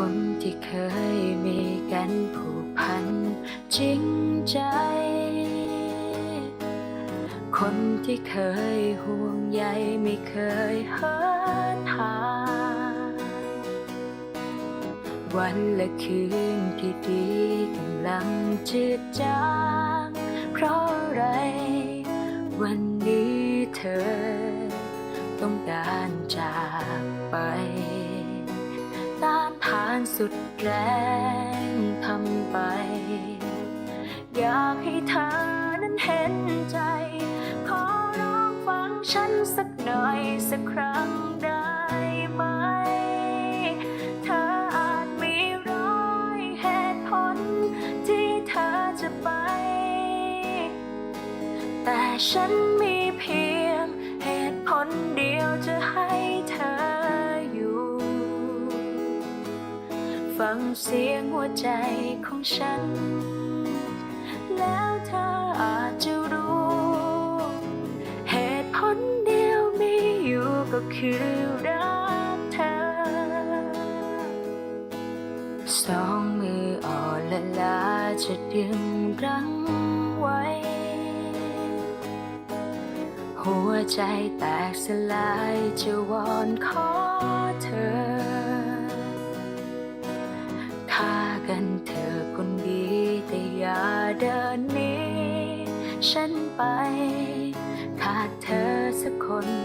คนที่เคยมีกันผูกพันจริงใจ คนที่เคยห่วงใยไม่เคยเหินห่างวันและคืนที่ดีกำลังจืดจางเพราะอะไร วันนี้เธอต้องการจากไปานสุดแรงทำไป อยากให้เธอนั้นเห็นใจ ขอร้องฟังฉันสักหน่อยสักครั้งได้ไหม เธออาจมีร้อยเหตุผลที่เธอจะไป แต่ฉันมีเพียง ฟังเสียงหัวใจของฉัน แล้วเธออาจจะรู้ เหตุผลเดียวมีอยู่ก็คือรักเธอ สองมืออ่อนละลาจะดึงรั้งไว้ หัวใจแตกสลายจะวอนขอเธอ กันเธอคนดีแต่อย่าเดินหนี้ฉันไป ขาดเธอสักคน